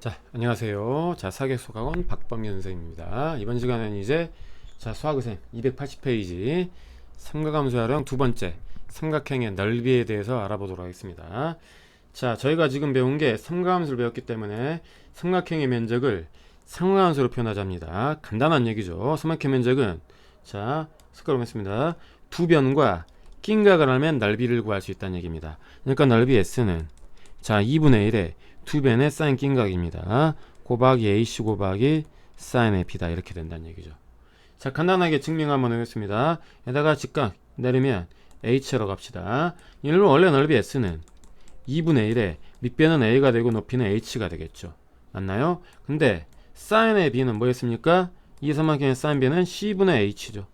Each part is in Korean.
자, 안녕하세요. 자, 사계수학원 박범현 선생님입니다. 이번 시간은 이제 자, 수학의생 280페이지 삼각함수 활용 두 번째 삼각형의 넓이에 대해서 알아보도록 하겠습니다. 자, 저희가 지금 배운 게 삼각함수를 배웠기 때문에 삼각형의 면적을 삼각함수로 표현하자입니다. 간단한 얘기죠. 삼각형 면적은 자, 습관로 했습니다. 두 변과 낀각을 하면 넓이를 구할 수 있다는 얘기입니다. 그러니까 넓이 S는 자, 2분의 1에 두 변의 사인 낀각입니다. 곱하기 AC 곱하기 사인 AP다. 이렇게 된다는 얘기죠. 자, 간단하게 증명 한번 해보겠습니다. 에다가 직각 내리면 H로 갑시다. 이는 원래 넓이 S는 2분의 1에 밑변은 A가 되고 높이는 H가 되겠죠. 맞나요? 근데 사인의 B는 뭐였습니까? 이 삼각형의 사인 B는 C분의 H죠.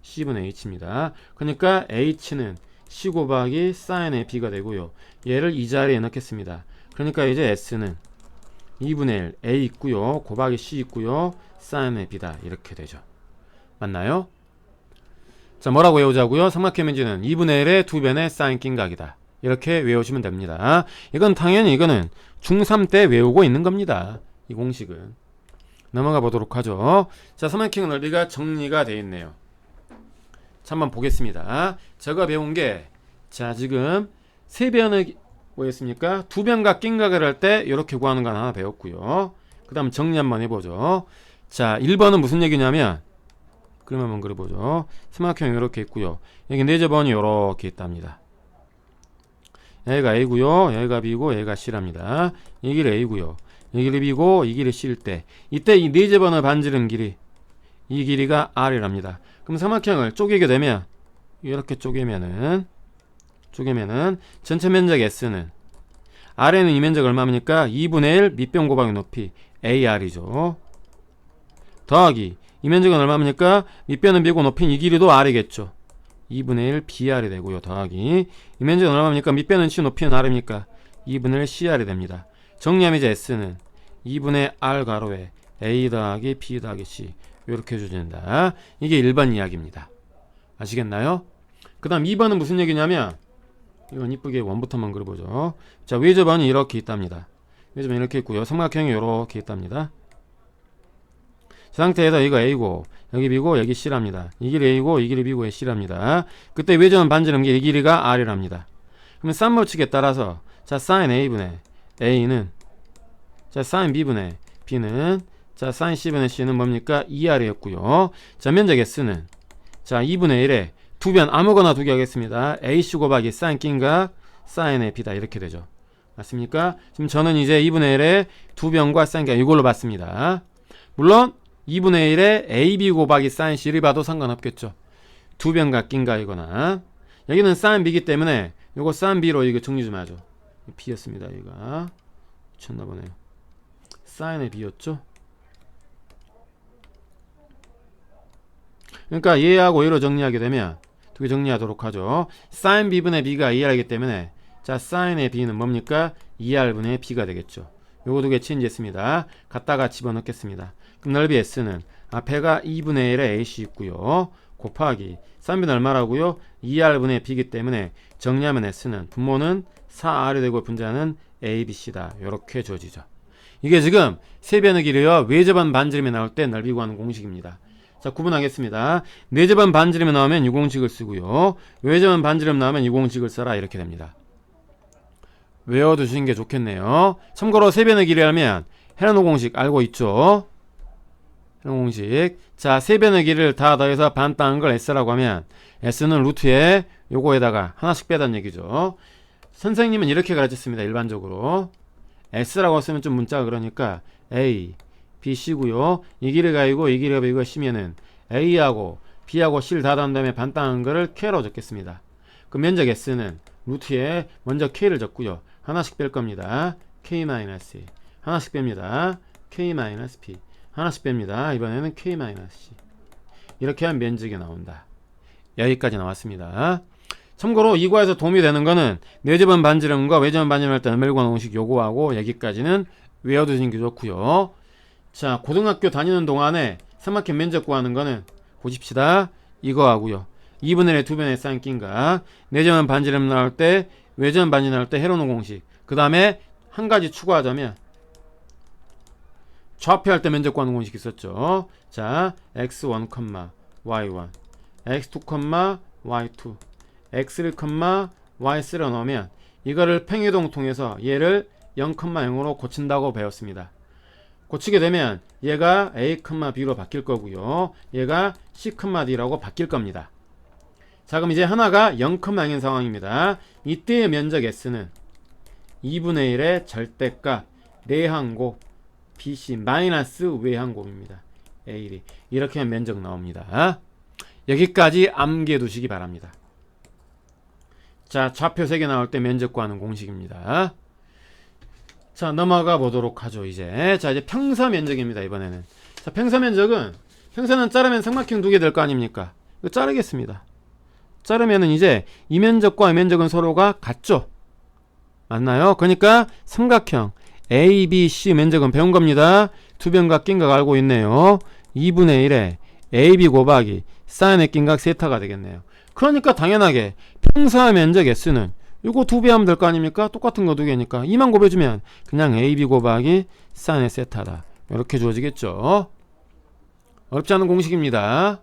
C분의 H입니다. 그러니까 H는 C 곱하기 사인의 B가 되고요. 얘를 이 자리에 넣겠습니다. 그러니까 이제 S는 2분의 1 A 있고요. 곱하기 C 있고요. 사인의 B다. 이렇게 되죠. 맞나요? 자, 뭐라고 외우자고요? 삼각형 면지는 2분의 1의 두 변의 사인 낀각이다. 이렇게 외우시면 됩니다. 이건 당연히 이거는 중3 때 외우고 있는 겁니다. 이 공식은. 넘어가 보도록 하죠. 자, 삼각형 넓이가 정리가 되어 있네요. 자, 한번 보겠습니다. 제가 배운 게, 자, 지금 세 변의 뭐였습니까? 두 변과 낀각을 할 때 이렇게 구하는 건 하나 배웠고요. 그 다음 정리 한번 해보죠. 자, 1번은 무슨 얘기냐면 그림 한번 그려보죠. 삼각형이 이렇게 있고요. 여기 네저번이 이렇게 있답니다. 여기가 A고요. 여기가 B고 여기가 C랍니다. 이 길이 A고요. 이 길이 B고 이 길이 C일 때 이때 이 네저번을 반지른 길이 이 길이가 R이랍니다. 그럼 삼각형을 쪼개게 되면 이렇게 쪼개면은 쪼개면은 전체 면적 S는 R에는 이 면적 얼마입니까? 2분의 1 밑변 곱하기 높이 AR이죠. 더하기 이 면적은 얼마입니까? 밑변은 B고 높이는 이 길이도 R이겠죠. 2분의 1 BR이 되고요. 더하기 이 면적은 얼마입니까? 밑변은 C 높이는 R입니까? 2분의 1 CR이 됩니다. 정리하면 이제 S는 2분의 R 가로에 A 더하기 B 더하기 C 이렇게 해주진다. 이게 1번 이야기입니다. 아시겠나요? 그 다음 2번은 무슨 얘기냐면 이건 이쁘게 원부터만 그려보죠. 자, 외접안이 이렇게 있답니다. 외접안이 이렇게 있고요. 삼각형이 이렇게 있답니다. 자 상태에서 이거 A고 여기 B고 여기 C랍니다. 이 길이 A고 이 길이 B고 이 C랍니다. 그때 외접은 반지름 게이 길이가 R이랍니다. 그러면 쌍물칙에 따라서 자 sin A분의 A는 자 sin B분의 B는 자 sin C분의 C는 뭡니까? 2R이었고요. 자 면적 S는 자 2분의 1에 두 변 아무거나 두 개 하겠습니다. AC 곱하기 sin 낀각 sin의 B다 이렇게 되죠. 맞습니까? 지금 저는 이제 2분의 1에 두 변과 sin 낀각 이걸로 봤습니다. 물론 2분의 1에 AB 곱하기 sin C를 봐도 상관없겠죠. 두 변과 낀각이거나 여기는 sin B이기 때문에 요거 sin B로 이거 정리 좀 하죠. B였습니다. 이거 미쳤나 보네요. sin의 B였죠. 그러니까 얘하고 얘로 정리하게 되면 두 개 정리하도록 하죠. sin b분의 b가 2r이기 때문에 자 sin의 b는 뭡니까? 2r분의 b가 되겠죠. 요거 두 개 체인지했습니다. 갖다가 집어넣겠습니다. 그럼 넓이 s는 앞에가 2분의 1의 ac 있고요. 곱하기 sin b는 얼마라고요? 2r분의 b이기 때문에 정리하면 s는 분모는 4r이 되고 분자는 a, b, c다. 요렇게 주어지죠. 이게 지금 세변의 길이와 외접한 반지름이 나올 때 넓이 구하는 공식입니다. 자, 구분하겠습니다. 내접한 반지름이 나오면 이 공식을 쓰고요. 외접한 반지름 나오면 이 공식을 써라. 이렇게 됩니다. 외워두시는 게 좋겠네요. 참고로 세변의 길이라면 헤라노 공식 알고 있죠? 헤라노 공식. 자, 세변의 길이를 다 더해서 반 따는 걸 S라고 하면 S는 루트에 요거에다가 하나씩 빼단 얘기죠. 선생님은 이렇게 가르쳤습니다. 일반적으로. S라고 쓰면 좀 문자가 그러니까 A, B, C고요. 이 길이 가이고 이 길이가 B가 C면은 A하고 B하고 C를 다 더한 다음에 반땅한 거를 K로 적겠습니다. 그 면적 S는 루트에 먼저 K를 적고요. 하나씩 뺄 겁니다. K-E 하나씩 뺍니다. K-P 하나씩 뺍니다. 이번에는 K-C 이렇게 하면 면적이 나온다. 여기까지 나왔습니다. 참고로 이 과에서 도움이 되는 거는 내접은 반지름과 외접은 반지름 할때 멜관 공식 요거하고 여기까지는 외워두시는 게 좋고요. 자, 고등학교 다니는 동안에 삼각형 면적 구하는 거는 보십시다. 이거 하고요. 2분의 1의 두 변의 쌍 낀가. 내점은 반지름 나올 때, 외점 반지름 나올 때 헤로노 공식. 그 다음에 한 가지 추가하자면 좌표할 때 면적 구하는 공식 있었죠. 자, x1, y1, x2, y2, x1, y3로 넣으면 이거를 팽이동 통해서 얘를 0,0으로 고친다고 배웠습니다. 고치게 되면 얘가 a, b로 바뀔 거고요. 얘가 c, d라고 바뀔 겁니다. 자 그럼 이제 하나가 0,0인 상황입니다. 이때의 면적 s는 2분의 1의 절대값 내항곱 bc 마이너스 외항곱입니다. a1이 이렇게 하면 면적 나옵니다. 여기까지 암기해 두시기 바랍니다. 자 좌표 3개 나올 때 면적 구하는 공식입니다. 자 넘어가 보도록 하죠 이제. 자 이제 평사 면적입니다 이번에는. 자 평사 면적은 평사는 자르면 삼각형 두 개 될 거 아닙니까? 이거 자르겠습니다. 자르면은 이제 이 면적과 이 면적은 서로가 같죠? 맞나요? 그러니까 삼각형 A, B, C 면적은 배운 겁니다. 두 변각 낀각 알고 있네요. 2분의 1에 AB 곱하기 사인의 낀각 세타가 되겠네요. 그러니까 당연하게 평사 면적 S는 요거 두 배 하면 될 거 아닙니까? 똑같은 거 두 개니까. 2만 곱해주면 그냥 AB 곱하기 사인의 세타다. 이렇게 주어지겠죠? 어렵지 않은 공식입니다.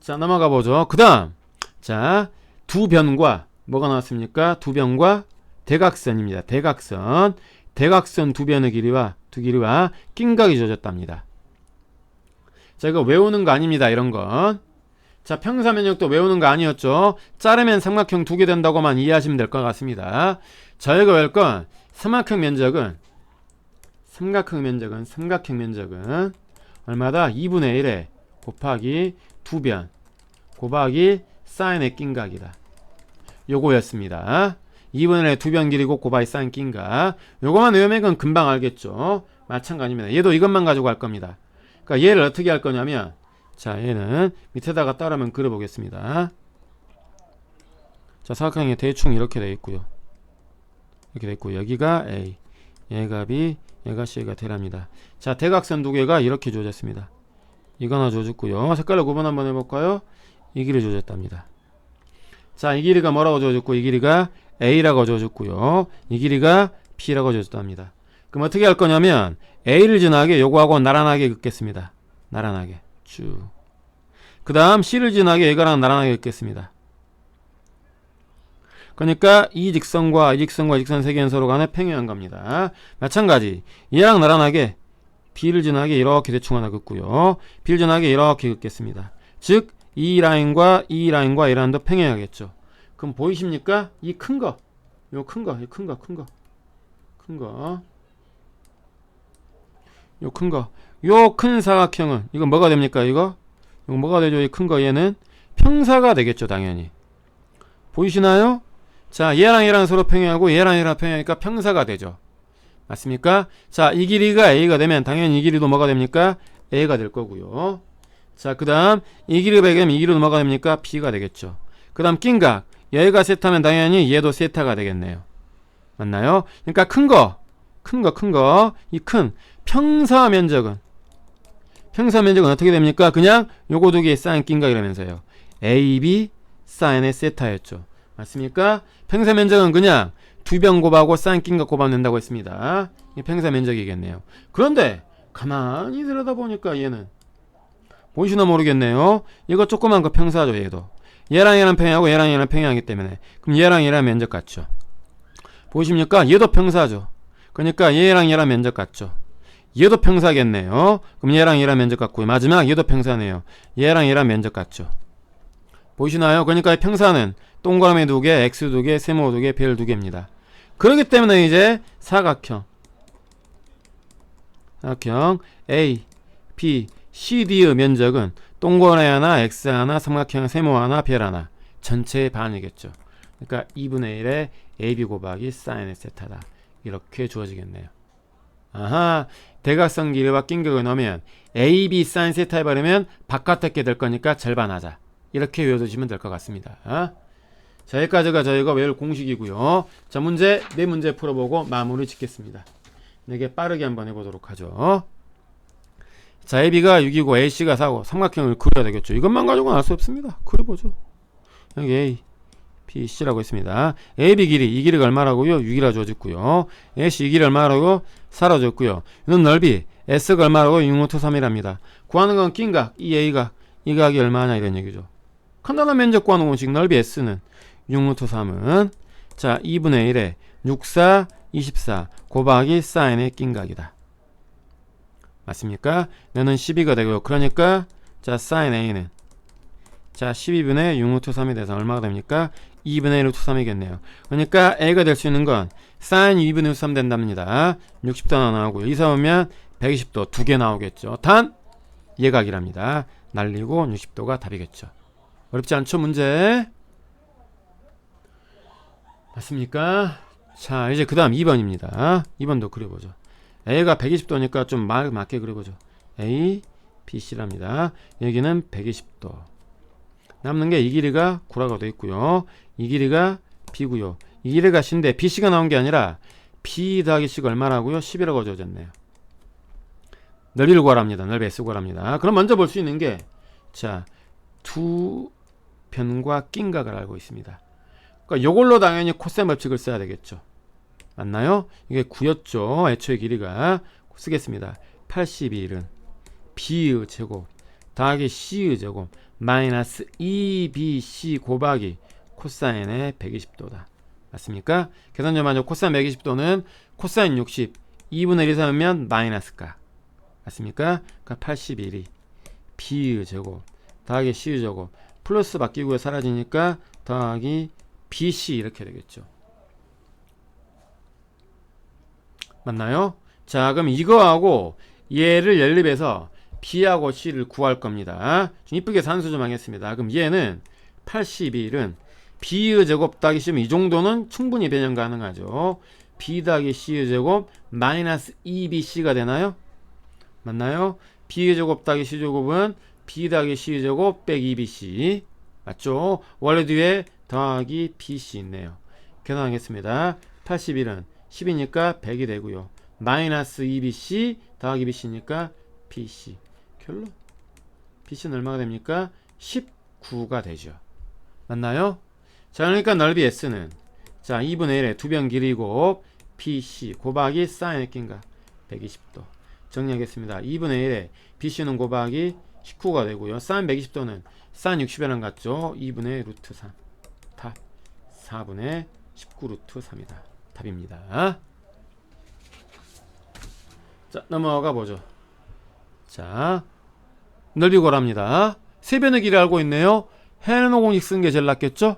자 넘어가 보죠. 그 다음 자두 변과 뭐가 나왔습니까? 두 변과 대각선입니다. 대각선. 대각선 두 변의 길이와 두 길이와 낀각이 주어졌답니다. 자 이거 외우는 거 아닙니다 이런 건 자, 평사 면적도 외우는 거 아니었죠? 자르면 삼각형 두 개 된다고만 이해하시면 될 것 같습니다. 저희가 외울 건 삼각형 면적은 삼각형 면적은 삼각형 면적은 얼마다? 2분의 1에 곱하기 두변 곱하기 사인의 낀각이다. 요거였습니다. 2분의 1에 두변 길이고 곱하기 사인 낀각. 요거만 외우면 건 금방 알겠죠? 마찬가지입니다. 얘도 이것만 가지고 할 겁니다. 그러니까 얘를 어떻게 할 거냐면 자 얘는 밑에다가 따라면 그려보겠습니다. 자 사각형이 대충 이렇게 되어 있고요. 이렇게 되어 있고 여기가 A 얘가 B 얘가 C가 대랍니다. 자 대각선 두 개가 이렇게 주어졌습니다. 이거 하나 주어졌고요. 색깔로 구분 한번 해볼까요? 이 길이 주어졌답니다. 자 이 길이가 뭐라고 주어졌고 이 길이가 A라고 주어졌고요. 이 길이가 B라고 주어졌답니다. 그럼 어떻게 할 거냐면 A를 지나게 요거하고 나란하게 긋겠습니다. 나란하게 쭉. 그 다음 C를 지나게 얘가랑 나란하게 긋겠습니다. 그러니까 이 직선과 이 직선과 이 직선 세 개는 서로 간에 평행한 겁니다. 마찬가지 얘랑 나란하게 B를 지나게 이렇게 대충 하나 긋고요. B를 지나게 이렇게 긋겠습니다. 즉, 이 라인과 이 라인과 이 라인도 평행하겠죠. 그럼 보이십니까? 이 큰 거. 요 큰 거, 이 큰 거, 큰 거. 큰 거. 요 큰 거. 요 큰 사각형은 이거 뭐가 됩니까 이거? 이거 뭐가 되죠 이 큰 거 얘는 평사가 되겠죠 당연히 보이시나요? 자 얘랑 얘랑 서로 평행하고 얘랑 얘랑 평행하니까 평사가 되죠 맞습니까? 자 이 길이가 A가 되면 당연히 이 길이도 뭐가 됩니까? A가 될 거고요 자 그 다음 이 길이가 되면 이 길이도 뭐가 됩니까? B가 되겠죠 그 다음 낀각 얘가 세타면 당연히 얘도 세타가 되겠네요 맞나요? 그러니까 큰 거 큰 거 큰 거 이 큰 평사 면적은 평사 면적은 어떻게 됩니까? 그냥 요거 두 개의 사인 낀가 이러면서요. AB 사인의 세타였죠. 맞습니까? 평사 면적은 그냥 두변 곱하고 사인 낀가 곱하면 된다고 했습니다. 이 평사 면적이겠네요. 그런데 가만히 들여다보니까 얘는 보이시나 모르겠네요. 이거 조그만 거 평사죠 얘도. 얘랑 얘랑 평행하고 얘랑 얘랑 평행하기 때문에 그럼 얘랑 얘랑 면적 같죠. 보이십니까? 얘도 평사죠. 그러니까 얘랑 얘랑 면적 같죠. 얘도 평사겠네요. 그럼 얘랑 얘랑 면적 같고 마지막 얘도 평사네요. 얘랑 얘랑 면적 같죠. 보이시나요? 그러니까 평사는 동그라미 두 개, x 두 개, 세모 두 개, 별 두 개입니다. 그렇기 때문에 이제 사각형 사각형 A, B, CD의 면적은 동그라미 하나, x 하나, 삼각형 세모 하나, 별 하나 전체의 반이겠죠. 그러니까 2분의 1에 AB 곱하기 사인의 세타다. 이렇게 주어지겠네요. 아하 대각선 길이와 낀격을 넣으면 AB sin 세타에 바르면 바깥에 게 될 거니까 절반하자. 이렇게 외워두시면 될 것 같습니다. 어? 자 여기까지가 저희가 외울 공식이고요. 자 문제 네 문제 풀어보고 마무리 짓겠습니다. 이게 빠르게 한번 해보도록 하죠. 자 AB가 6이고 AC가 4고 삼각형을 그려야 되겠죠. 이것만 가지고는 알 수 없습니다. 그려보죠. 여기 A BC라고 했습니다. AB 길이, 이 길이가 얼마라고요? 6이라 주어졌고요. AC 이 길이 얼마라고? 4라 줬고요. 이는 넓이 S가 얼마라고 6루트 3이랍니다. 구하는 건 낀각, 이 A가 이 각이 얼마냐 이런 얘기죠. 간단한 면적 구하는 공식 넓이 S는 6루트 3은 자 2분의 1에 6, 4, 24 곱하기 사인의 낀각이다. 맞습니까? 얘는 12가 되고요. 그러니까 자 사인 A는 자 12분의 6루트 3이 돼서 얼마가 됩니까? 2분의 1 루트 3이겠네요. 그러니까 A가 될 수 있는 건 사인 2분의 루트 3 된답니다. 60도 하나 나오고요. 이 사 오면 120도 두 개 나오겠죠. 단 예각이랍니다. 날리고 60도가 답이겠죠. 어렵지 않죠 문제? 맞습니까? 자 이제 그 다음 2번입니다. 2번도 그려보죠. A가 120도니까 좀 말 맞게 그려보죠. A, B, C랍니다. 여기는 120도. 남는 게 이 길이가 9라고 돼 있고요. 이 길이가 B고요. 이 길이가 C인데 BC가 나온 게 아니라 B 더하기 C가 얼마라고요? 10이라고 주어졌네요. 넓이를 구하랍니다. 넓이 S 구하랍니다. 그럼 먼저 볼 수 있는 게 자, 두 변과 낀각을 알고 있습니다. 그러니까 요걸로 당연히 코사인 법칙을 써야 되겠죠. 맞나요? 이게 9였죠. 애초에 길이가 쓰겠습니다. 81은 B의 제곱 더하기 C의 제곱 마이너스 2BC 곱하기 코사인의 120도다. 맞습니까? 계산 좀 하죠. 코사인 120도는 코사인 60 2분의 1이 삼으면 마이너스가 맞습니까? 그러니까 81이 B의 제곱 더하기 C의 제곱 플러스 바뀌고 사라지니까 더하기 BC 이렇게 되겠죠. 맞나요? 자 그럼 이거하고 얘를 연립해서 B하고 C를 구할 겁니다. 좀 이쁘게 산수 좀 하겠습니다. 그럼 얘는 81은 B의 제곱 더하기 C면 이 정도는 충분히 변형 가능하죠. B 더하기 C의 제곱 마이너스 2BC가 되나요? 맞나요? B의 제곱 더하기 C 제곱은 B 더하기 C 제곱 빼 2BC 맞죠? 원래 뒤에 더하기 BC 있네요. 계산하겠습니다. 81은 10이니까 100이 되고요. 마이너스 2BC 더하기 BC니까 BC 결론 BC는 얼마가 됩니까? 19가 되죠. 맞나요? 자 그러니까 넓이 S는 자 2분의 1에 두변 길이고 BC 곱하기 사인의 낀가 120도 정리하겠습니다. 2분의 1에 BC는 곱하기 19가 되고요. 사인 120도는 사인 60이랑 같죠. 2분의 루트 3. 답 4분의 19 루트 3이다. 답입니다. 자, 넘어가 보죠. 자, 넓이 고랍니다. 세변의 길이 알고 있네요. 헤르노 공식 쓴게 제일 낫겠죠?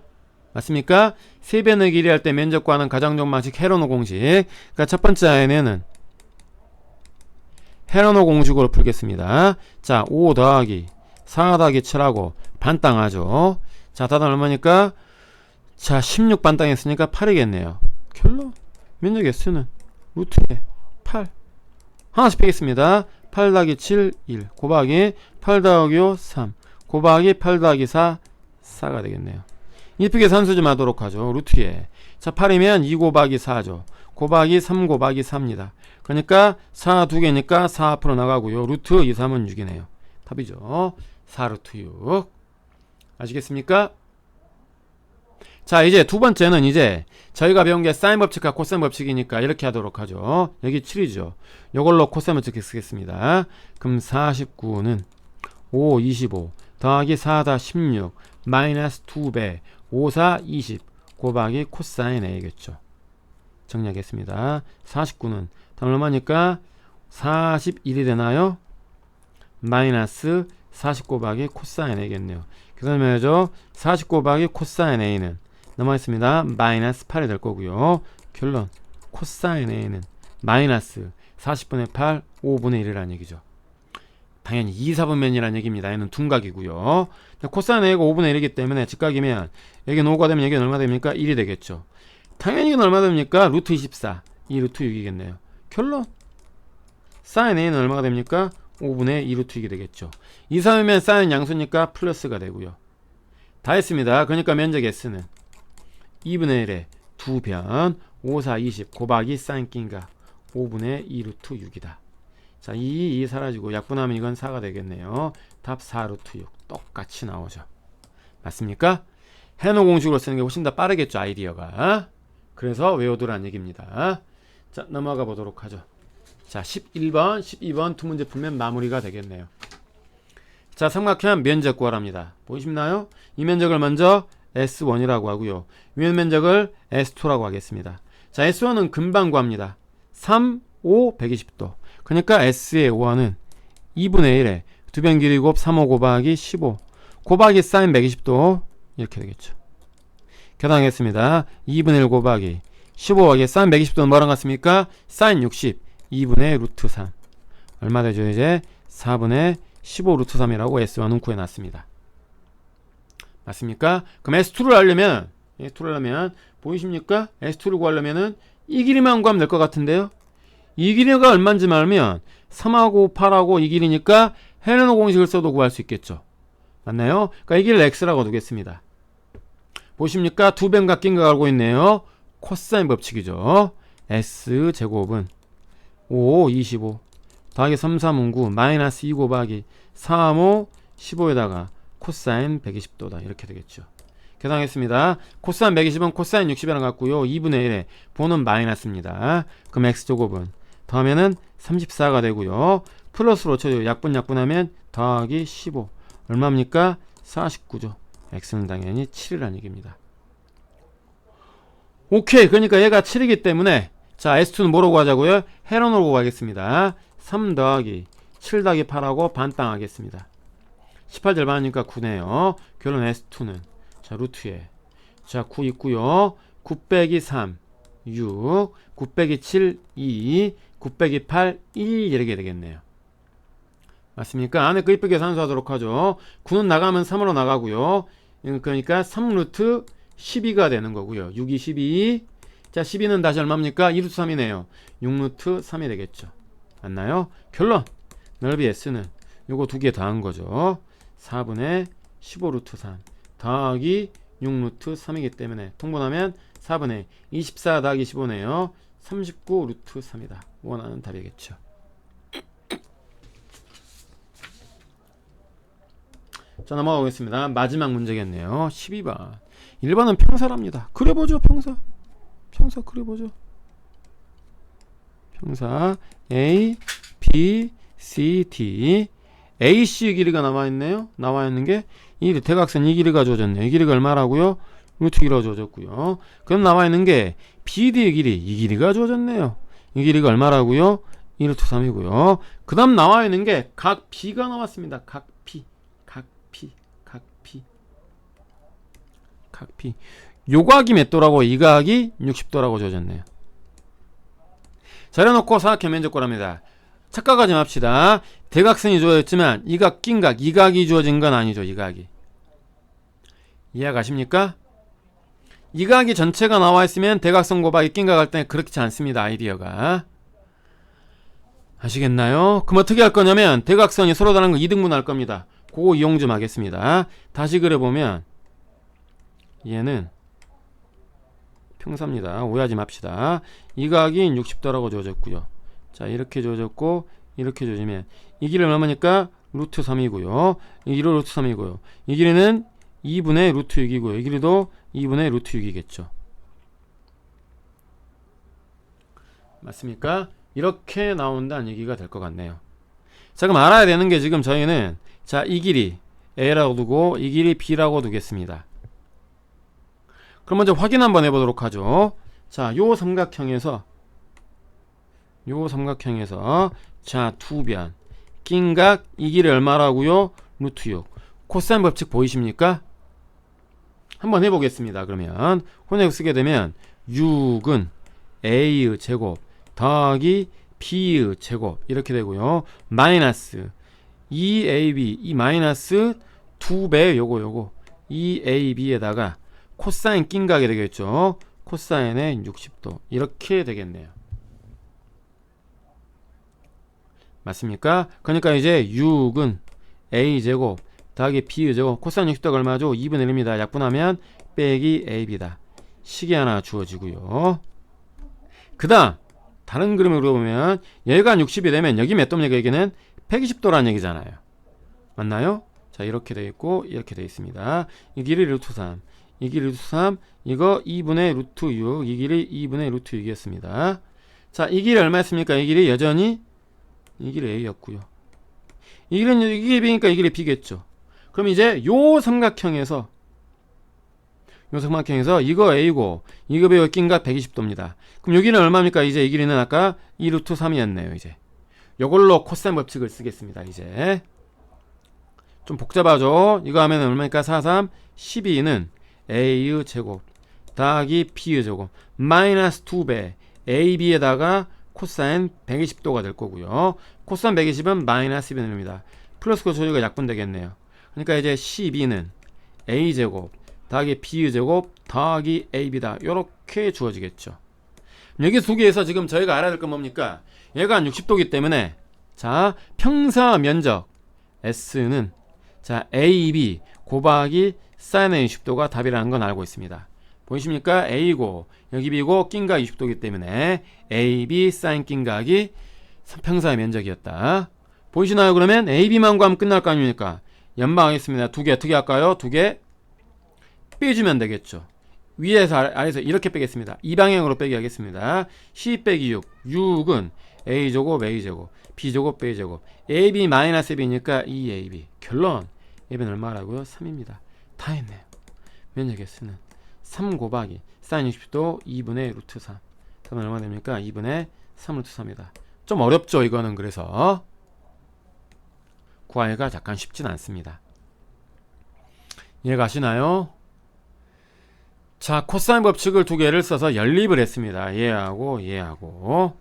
맞습니까? 세변의 길이 할 때 면적 구하는 가장적 방식 헤르노 공식. 그러니까 첫 번째 아이는 헤르노 공식으로 풀겠습니다. 자, 5 더하기 4 더하기 7하고 반땅하죠. 자, 다들 얼마니까? 자, 16 반땅했으니까 8이겠네요. 결론. 면적 S는 루트에 8. 하나씩 빼겠습니다. 8 더하기 7, 1. 곱하기 8 더하기 5, 3. 곱하기 8 더하기 4, 4가 되겠네요. 이쁘게 산수 좀 하도록 하죠. 루트에. 자, 8이면 2 곱하기 4죠. 곱하기 3 곱하기 4입니다. 그러니까 4두 개니까 4 앞으로 나가고요. 루트 2, 3은 6이네요. 답이죠. 4 루트 6. 아시겠습니까? 자, 이제 두 번째는 이제 저희가 배운 게 사인 법칙과 코사인 법칙이니까 이렇게 하도록 하죠. 여기 7이죠. 이걸로 코사인 법칙 쓰겠습니다. 그럼 49는 5, 25 더하기 4다 16 마이너스 2배 5, 4, 20 곱하기 코사인 A겠죠. 정리하겠습니다. 49는 얼마니까 41이 되나요? 마이너스 40 곱하기 코사인 A겠네요. 계산해야죠. 40 곱하기 코사인 A는 넘어있습니다. 마이너스 8이 될 거고요. 결론 코사인 A는 마이너스 40분의 8, 5분의 1이라는 얘기죠. 당연히 2, 4분면이라는 얘기입니다. 얘는 둔각이고요. 코사인 A가 5분의 1이기 때문에 직각이면 여기는 5가 되면 여기는 얼마 됩니까? 1이 되겠죠. 당연히 이건 얼마 됩니까? 루트 24. 이 루트 6이겠네요. 결론. 사인 A는 얼마가 됩니까? 5분의 2 루트 6이 되겠죠. 2, 3이면 사인 양수니까 플러스가 되고요. 다 했습니다. 그러니까 면적 S는 2분의 1에 두변 5, 4, 20 곱하기 사인 낀가 5분의 2 루트 6이다. 자, 2, 2 사라지고 약분하면 이건 4가 되겠네요. 답 4 루트 6 똑같이 나오죠. 맞습니까? 해노 공식으로 쓰는 게 훨씬 더 빠르겠죠, 아이디어가. 그래서 외워두라는 얘기입니다. 자, 넘어가 보도록 하죠. 자, 11번, 12번 두 문제 풀면 마무리가 되겠네요. 자, 삼각형 면적 구하랍니다. 보이시나요? 이 면적을 먼저 S1이라고 하고요. 위 면적을 S2라고 하겠습니다. 자, S1은 금방 구합니다. 3, 5, 120도. 그러니까 S의 5는 2분의 1에 두 변 길이 곱 3, 5 곱하기 15. 곱하기 사인 120도. 이렇게 되겠죠. 계산하겠습니다. 2분의 1 곱하기 15 곱하기 사인 120도는 뭐랑 같습니까? 사인 60. 2분의 루트 3. 얼마 되죠, 이제? 4분의 15 루트 3이라고 S1은 구해놨습니다. 맞습니까? 그럼 S2를 하려면, S2를 하려면, 보이십니까? S2를 구하려면은 이 길이만 구하면 될 것 같은데요? 이 길이가 얼마인지 말면 3하고 8하고 이 길이니까 헬레노 공식을 써도 구할 수 있겠죠. 맞나요? 그러니까 이 길이를 X라고 두겠습니다. 보십니까? 두 배가 낀거 알고 있네요. 코사인 법칙이죠. S 제곱은 5, 25 더하기 3, 3은 9 마이너스 2 곱하기 3, 5, 15에다가 코사인 120도다 이렇게 되겠죠. 계산하겠습니다. 코사인 120은 코사인 60이랑 같고요. 2분의 1에 보는 마이너스입니다. 그럼 x제곱은 더하면은 34가 되고요. 플러스로 쳐요. 약분 약분하면 더하기 15 얼마입니까? 49죠. x는 당연히 7이라는 얘기입니다. 오케이. 그러니까 얘가 7이기 때문에 자 S2는 뭐로 구하자고요? 헤론으로 구하겠습니다. 3 더하기 7 더하기 8하고 반땅 하겠습니다. 18 절 반하니까 9네요. 결론 S2는 자 루트에 자 9 있고요. 9 빼기 3 6 9 빼기 7 2 9 빼기 8 1 이렇게 되겠네요. 맞습니까? 안에 그 이쁘게 산수하도록 하죠. 9는 나가면 3으로 나가고요. 그러니까 3루트 12가 되는 거고요. 6이 12. 자, 12는 다시 얼마입니까? 2루트 3이네요. 6루트 3이 되겠죠. 맞나요? 결론. 넓이 S는 요거 두개 더한 거죠. 4분의 15루트 3 더하기 6루트 3이기 때문에 통분하면 4분의 24 더하기 15네요. 39루트 3이다. 원하는 답이겠죠. 자 넘어가겠습니다. 마지막 문제겠네요. 12번. 1번은 평사랍니다. 그려보죠 평사. 평사 그려보죠. 평사 A, B, C, D AC 길이가 나와있네요. 나와있는 게 이 대각선 이 길이가 주어졌네요. 이 길이가 얼마라고요? 루트 길이가 주어졌고요. 그럼 나와있는 게 BD의 길이 이 길이가 주어졌네요. 이 길이가 얼마라고요? 1루트 3이고요. 그 다음 나와있는 게 각 B가 나왔습니다. 각 P 각 P 각 P 각 P 요각이 몇 도라고 이 각이 60도라고 주어졌네요. 자, 이래놓고 사각형 면적고랍니다. 착각하지 맙시다. 대각선이 주어졌지만 이각, 낀각, 이각이 주어진 건 아니죠. 이각이. 이해 가십니까? 이각이 전체가 나와 있으면 대각선 곱하기 낀각 할 때 그렇지 않습니다. 아이디어가. 아시겠나요? 그럼 어떻게 할 거냐면 대각선이 서로 다른 거 2등분 할 겁니다. 그거 이용 좀 하겠습니다. 다시 그려보면 얘는 평사입니다. 오해하지 맙시다. 이 각이 60도라고 주어졌고요. 자 이렇게 주어졌고 이렇게 주어지면 이 길이 얼마니까 루트 3이고요. 이 길이 루트 3이고요. 이 길이는 2분의 루트 6이고요. 이 길이도 2분의 루트 6이겠죠. 맞습니까? 이렇게 나온다는 얘기가 될 것 같네요. 자 그럼 알아야 되는 게 지금 저희는 자 이 길이 A라고 두고 이 길이 B라고 두겠습니다. 그럼 먼저 확인 한번 해보도록 하죠. 자, 요 삼각형에서 요 삼각형에서 자, 두 변. 낀각 이 길이 얼마라고요? 루트 6. 코사인 법칙 보이십니까? 한번 해보겠습니다. 그러면 혼역 쓰게 되면 6은 A의 제곱 더하기 B의 제곱 이렇게 되고요. 마이너스 2AB 이 마이너스 2배 요거 요거 2AB에다가 코사인 낀각이 되겠죠. 코사인의 60도 이렇게 되겠네요. 맞습니까? 그러니까 이제 6은 a제곱 더하기 b제곱 코사인 60도가 얼마죠? 2분의 1입니다. 약분하면 빼기 ab다. 식이 하나 주어지고요. 그 다음 다른 그림으로 보면 여기가 60이 되면 여기 몇 도입니까? 여기는 120도라는 얘기잖아요. 맞나요? 자 이렇게 되어 있고 이렇게 되어 있습니다. 이 길이 루트 3, 이 길이 루트 3, 이거 2분의 루트 6, 이 길이 2분의 루트 6이었습니다. 자, 이 길이 얼마였습니까? 이 길이 여전히 이 길이 A였고요. 이 길은 이 길이 B니까 이 길이 B겠죠. 그럼 이제 요 삼각형에서 요 삼각형에서 이거 A고 이거 B가 낀각 120도입니다. 그럼 여기는 얼마입니까? 이제 이 길이는 아까 2루트 3이었네요. 이제 요걸로 코사인 법칙을 쓰겠습니다. 이제 좀 복잡하죠? 이거 하면 얼마니까? 4, 3, 12는 A의 제곱 더하기 B의 제곱 마이너스 2배 AB에다가 코사인 120도가 될 거고요. 코사인 120은 마이너스 2배입니다. 플러스 그 조리가 약분 되겠네요. 그러니까 이제 12는 A제곱 더하기 B의 제곱 더하기 AB다. 이렇게 주어지겠죠. 여기 두 개에서 지금 저희가 알아야 될 건 뭡니까? 얘가 한 60도기 때문에 자 평사 면적 S는 자 AB 곱하기 사인 60도가 답이라는 건 알고 있습니다. 보이십니까? A고 여기 B고 낀각 20도기 때문에 AB 사인 낀각이 평사의 면적이었다. 보이시나요? 그러면 AB만 구하면 끝날 거 아닙니까? 연방하겠습니다. 두 개, 어떻게 할까요? 두 개 빼주면 되겠죠. 위에서 아래- 아래에서 이렇게 빼겠습니다. 이 방향으로 빼기 하겠습니다. 10 빼기 6. 6은 A제곱, A제곱, B제곱, B제곱. AB 마이너스 B니까 2AB. 결론. AB는 얼마라고요? 3입니다. 다 했네요. 면적의 수는 3 곱하기 사인 60도 2분의 루트 3. 그러면 얼마 됩니까? 2분의 3 루트 3이다. 좀 어렵죠, 이거는 그래서. 구하기가 잠깐 쉽진 않습니다. 이해 가시나요? 자, 코사인 법칙을 두 개를 써서 연립을 했습니다. 얘하고 얘하고.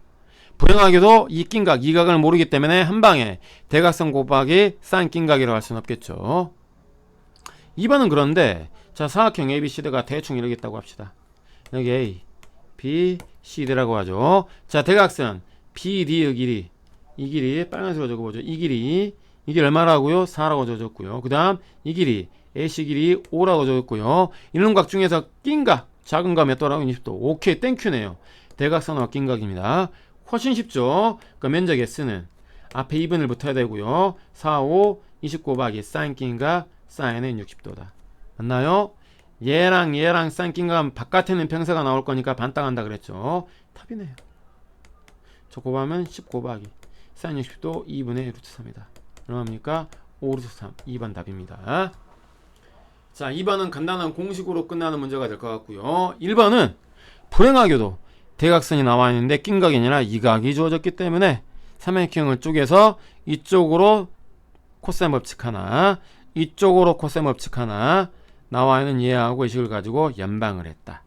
불행하게도 이 낀각, 이 각을 모르기 때문에 한 방에 대각선 곱하기 사인 낀각이라고 할 수는 없겠죠. 2번은 그런데 자, 사각형 ABCD가 대충 이러겠다고 합시다. 여기 A, B, CD라고 하죠. 자, 대각선 BD의 길이 이 길이 빨간색으로 적어보죠. 이 길이 이 길이 얼마라고요? 4라고 적었고요. 그 다음 이 길이 AC 길이 5라고 적었고요. 이런 각 중에서 낀 각 작은 각 몇 도라고 20도. 오케이 땡큐네요. 대각선과 낀각입니다. 훨씬 쉽죠. 그 면적 S는 앞에 2분을 붙어야 되고요. 4, 5, 20 곱하기 사인 낀 각 사인은 60도다. 맞나요? 얘랑 얘랑 사인 낀각 바깥에는 평사가 나올 거니까 반땅한다 그랬죠. 답이네요. 저 곱하면 10 곱하기 사인 60도 2분의 루트 3이다. 얼마입니까? 5 루트 3. 2번 답입니다. 자, 2번은 간단한 공식으로 끝나는 문제가 될 것 같고요. 1번은 불행하게도 대각선이 나와 있는데 낀각이 아니라 이각이 주어졌기 때문에 삼각형을 쪼개서 이쪽으로 코사인 법칙 하나, 이쪽으로 코사인 법칙 하나 나와 있는 얘하고 이 식을 가지고 연방을 했다.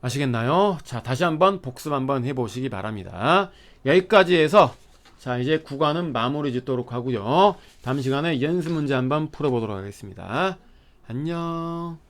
아시겠나요? 자, 다시 한번 복습 한번 해보시기 바랍니다. 여기까지 해서 자, 이제 구간은 마무리 짓도록 하고요. 다음 시간에 연습 문제 한번 풀어보도록 하겠습니다. 안녕.